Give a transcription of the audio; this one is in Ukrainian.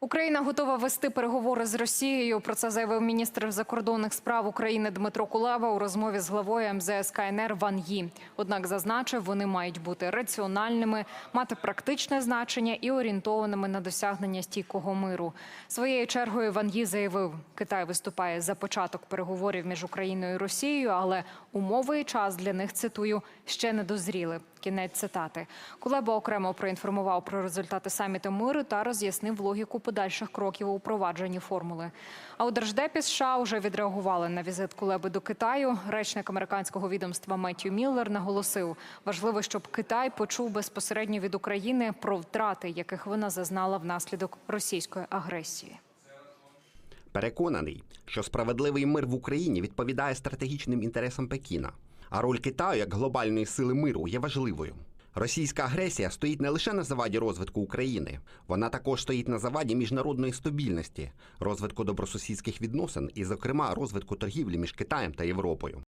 Україна готова вести переговори з Росією. Про це заявив міністр закордонних справ України Дмитро Кулеба у розмові з главою МЗС КНР Ван Ї. Однак зазначив, вони мають бути раціональними, мати практичне значення і орієнтованими на досягнення стійкого миру. Своєю чергою Ван Ї заявив, Китай виступає за початок переговорів між Україною і Росією, але умови і час для них цитую ще не дозріли. Кінець цитати. Кулеба окремо проінформував про результати саміту миру та роз'яснив логіку подальших кроків у впровадженні формули. А у Держдепі США вже відреагували на візит Кулеби до Китаю. Речник американського відомства Меттью Міллер наголосив, важливо, щоб Китай почув безпосередньо від України про втрати, яких вона зазнала внаслідок російської агресії. Переконаний, що справедливий мир в Україні відповідає стратегічним інтересам Пекіна, а роль Китаю як глобальної сили миру є важливою. Російська агресія стоїть не лише на заваді розвитку України, вона також стоїть на заваді міжнародної стабільності, розвитку добросусідських відносин і, зокрема, розвитку торгівлі між Китаєм та Європою.